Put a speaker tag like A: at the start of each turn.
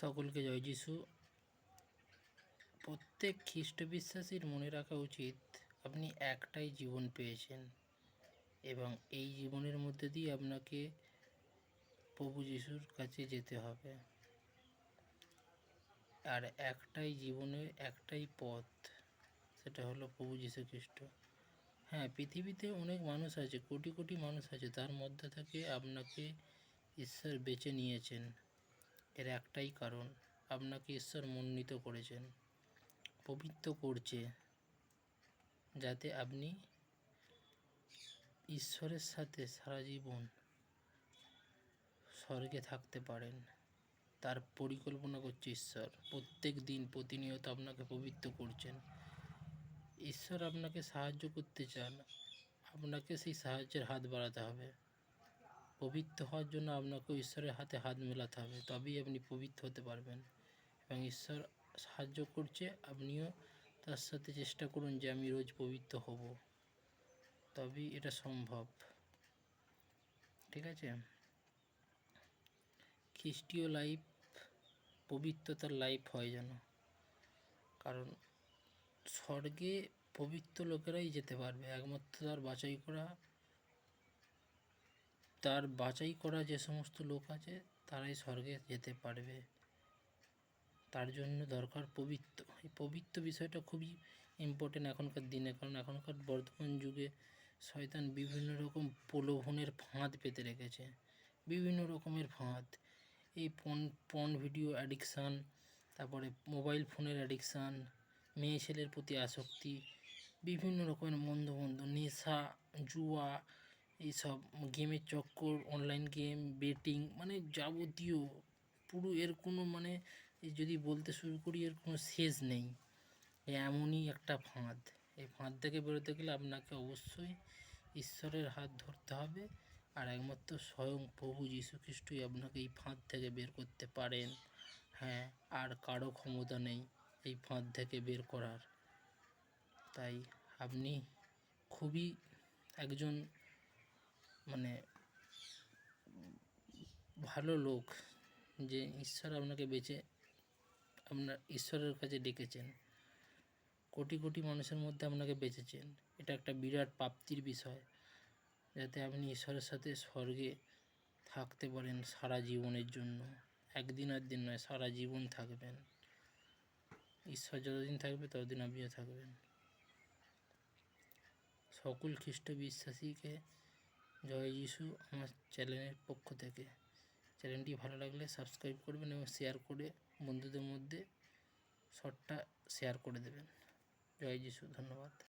A: সকলকে জয় যিশু। প্রত্যেক খ্রিস্ট বিশ্বাসীর মনে রাখা উচিত, আপনি একটাই জীবন পেয়েছেন এবং এই জীবনের মধ্যে দিয়ে আপনাকে প্রভু যিশুর কাছে যেতে হবে। আর একটাই জীবনে একটাই পথ, সেটা হলো প্রভু যীশু খ্রিস্ট। হ্যাঁ পৃথিবীতে অনেক মানুষ আছে, কোটি কোটি মানুষ আছে, তার মধ্যে থেকে আপনাকে ঈশ্বর বেছে নিয়েছেন। এর একটাই কারণ, আপনাকে ঈশ্বর মনোনীত করেছেন, পবিত্র করছে, যাতে আপনি ঈশ্বরের সাথে সারা জীবন স্বর্গে থাকতে পারেন। তার পরিকল্পনা করছে ঈশ্বর। প্রত্যেক দিন প্রতিনিয়ত আপনাকে পবিত্র করছেন। ঈশ্বর আপনাকে সাহায্য করতে চান। আপনাকে সেই সাহায্যের হাত বাড়াতে হবে। পবিত্র হওয়ার জন্য আপনাকেও ঈশ্বরের হাতে হাত মেলাতে হবে। তবেই আপনি পবিত্র হতে পারবেন এবং ঈশ্বর সাহায্য করছে, আপনিও তার সাথে চেষ্টা করুন যে আমি রোজ পবিত্র হব। তবেই এটা সম্ভব। ঠিক আছে? খ্রিস্টীয় লাইফ পবিত্রতার লাইফ হয় যেন। কারণ স্বর্গে পবিত্র লোকেরাই যেতে পারবে। একমাত্র তার বাছাই করা তার বাছাই করা যে সমস্ত লোক আছে, তারাই স্বর্গে যেতে পারবে। তার জন্য দরকার পবিত্র। এই পবিত্র বিষয়টা খুবই ইম্পর্টেন্ট এখনকার দিনে, কারণ এখনকার বর্তমান যুগে শয়তান বিভিন্ন রকম প্রলোভনের ফাঁদ পেতে রেখেছে। বিভিন্ন রকমের ফাঁদ। এই পন পন ভিডিও অ্যাডিকশান তারপরে মোবাইল ফোনের অ্যাডিকশান মেয়ে ছেলের প্রতি আসক্তি, বিভিন্ন রকমের মন্দ মন্দ, নেশা, জুয়া এইসব গেমের চক্কর অনলাইন গেম বেটিং মানে যাবতীয়। পুরো এর কোনো মানে যদি বলতে শুরু করি, এর কোনো শেষ নেই। এমনই একটা ফাঁদ। এই ফাঁদ থেকে বেরোতে গেলে আপনাকে অবশ্যই ঈশ্বরের হাত ধরতে হবে আর একমাত্র স্বয়ং প্রভু যীশু খ্রিস্টই আপনাকে এই ফাঁদ থেকে বের করতে পারেন। হ্যাঁ আর কারও ক্ষমতা নেই এই ফাঁদ থেকে বের করার। তাই আপনি খুবই একজন মানে ভালো লোক যে ঈশ্বর আপনাকে বেঁচে আপনার ঈশ্বরের কাছে ডেকেছেন, কোটি কোটি মানুষের মধ্যে আপনাকে বেঁচেছেন, এটা একটা বিরাট প্রাপ্তির বিষয়। যাতে আপনি ঈশ্বরের সাথে স্বর্গে থাকতে পারেন সারা জীবনের জন্য, একদিন আর দিন নয়, সারা জীবন থাকবেন। ঈশ্বর যতদিন থাকবে ততদিন আপনিও থাকবেন। সকল খ্রিস্ট বিশ্বাসীকে জয় যিশু আমার চ্যানেলের পক্ষ থেকে। চ্যানেলটি ভালো লাগলে সাবস্ক্রাইব করবেন এবং শেয়ার করে বন্ধুদের মধ্যে শর্টটা শেয়ার করে দেবেন। জয় যিশু, ধন্যবাদ।